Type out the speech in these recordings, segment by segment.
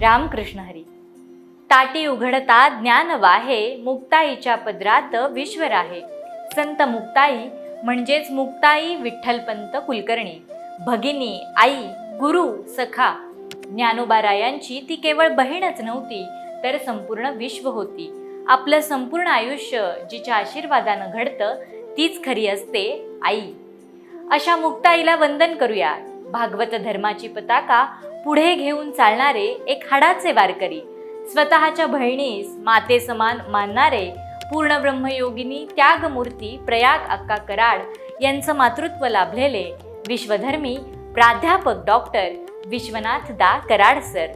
रामकृष्ण हरी. ताटी उघडता ज्ञान वाहे मुक्ताईच्या पदरात विश्वर आहे संत मुक्ताई म्हणजेच मुक्ताई विठ्ठलपंत कुलकर्णी. भगिनी आई गुरु सखा. ज्ञानोबारायांची ती केवळ बहीणच नव्हती तर संपूर्ण विश्व होती. आपलं संपूर्ण आयुष्य जिच्या आशीर्वादानं घडतं तीच खरी असते आई. अशा मुक्ताईला वंदन करूया. भागवत धर्माची पताका पुढे घेऊन चालणारे एक हाडाचे वारकरी. स्वतःच्या बहिणीस माते समान मानणारे पूर्ण ब्रह्मयोगिनी त्यागमूर्ती प्रयाग अक्का कराड यांचं मातृत्व लाभलेले विश्वधर्मी प्राध्यापक डॉक्टर विश्वनाथ दा कराड सर.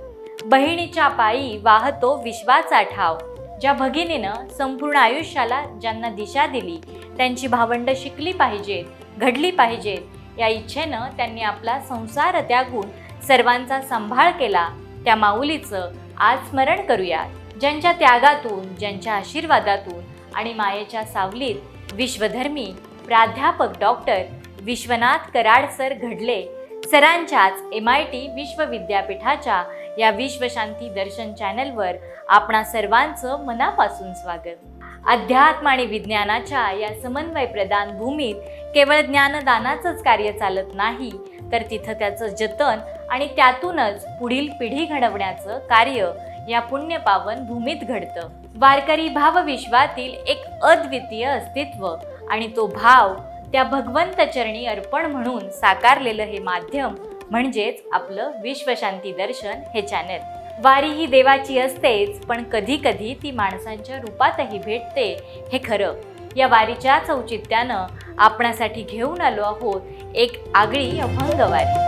बहिणीच्या पायी वाहतो विश्वाचा ठाव. ज्या भगिनीनं संपूर्ण आयुष्याला ज्यांना दिशा दिली त्यांची भावंड शिकली पाहिजेत घडली पाहिजेत या इच्छेनं त्यांनी आपला संसार त्यागून सर्वांचा सांभाळ केला. त्या माऊलीचं आज स्मरण करूयात. ज्यांच्या त्यागातून ज्यांच्या आशीर्वादातून आणि मायेच्या सावलीत विश्वधर्मी प्राध्यापक डॉक्टर विश्वनाथ कराड सर घडले. सरांच्याच एम आय टी विश्वविद्यापीठाच्या या विश्वशांती दर्शन चॅनलवर आपणा सर्वांचं मनापासून स्वागत. अध्यात्म आणि विज्ञानाच्या या समन्वय प्रदान भूमीत केवळ ज्ञानदानाचंच कार्य चालत नाही तर तिथं त्याचं जतन आणि त्यातूनच पुढील पिढी घडवण्याचं कार्य या पुण्यपावन भूमीत घडतं. वारकरी भावविश्वातील एक अद्वितीय अस्तित्व आणि तो भाव त्या भगवंत चरणी अर्पण म्हणून साकारलेलं हे माध्यम म्हणजेच आपलं विश्वशांती दर्शन हे चॅनेल वारी ही देवाची असतेच पण कधी कधी ती माणसांच्या रूपातही भेटते. हे खरं. या वारीच्याच औचित्यानं आपणासाठी घेऊन आलो आहोत एक आगळी अभंग वारी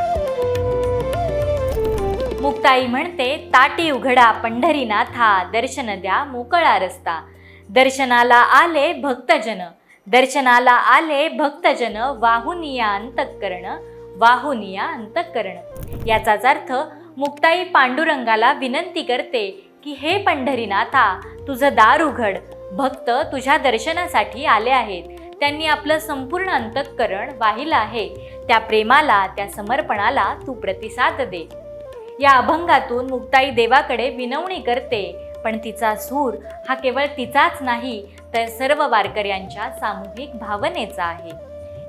मुक्ताई म्हणते ताटी उघडा पंढरीनाथा दर्शन द्या मोकळा रस्ता. दर्शनाला आले भक्तजन दर्शनाला आले भक्तजन वाहुनिया अंतःकरण वाहुनिया अंतःकरण. याचाच अर्थ मुक्ताई पांडुरंगाला विनंती करते की हे पंढरीनाथा तुझं दार उघड. भक्त तुझ्या दर्शनासाठी आले आहेत. त्यांनी आपलं संपूर्ण अंतःकरण वाहिलं आहे. त्या प्रेमाला त्या समर्पणाला तू प्रतिसाद दे. या अभंगातून मुक्ताई देवाकडे विनवणी करते पण तिचा सूर हा केवळ तिचाच नाही तर सर्व वारकऱ्यांच्या सामूहिक भावनेचा आहे.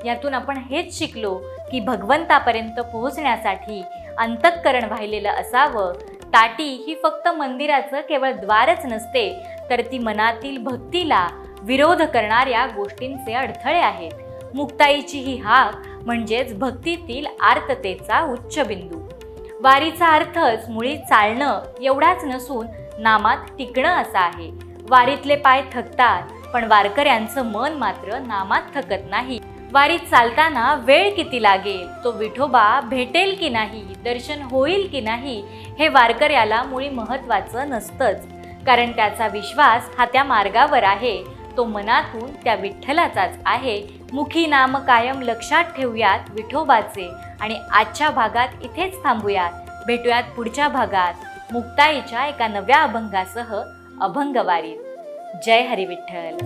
यातून आपण हेच शिकलो की भगवंतापर्यंत पोहोचण्यासाठी अंतःकरण वाहिलेलं असावं. ताटी ही फक्त मंदिराचं केवळ द्वारच नसते तर ती मनातील भक्तीला विरोध करणाऱ्या गोष्टींचे अडथळे आहेत. मुक्ताईची ही हाक म्हणजेच भक्तीतील आर्ततेचा उच्चबिंदू वारीचा अर्थच मुळी चालणं एवढाच नसून नामात टिकणं असा आहे. वारीतले पाय थकतात पण वारकऱ्यांचं मन मात्र नामात थकत नाही. वारी चालताना वेळ किती लागेल? तो विठोबा भेटेल की नाही? दर्शन होईल की नाही? हे वारकऱ्याला मुळी महत्त्वाचं नसतंच. कारण त्याचा विश्वास हा त्या मार्गावर आहे. तो मनातून त्या विठ्ठलाचाच आहे. मुखी नाम कायम लक्षात ठेवूयात विठोबाचे. आणि आजच्या भागात इथेच थांबूयात. भेटूयात पुढच्या भागात. मुक्ताईच्या एका नव्या अभंगासह अभंगवारीत. जय हरी विठ्ठल.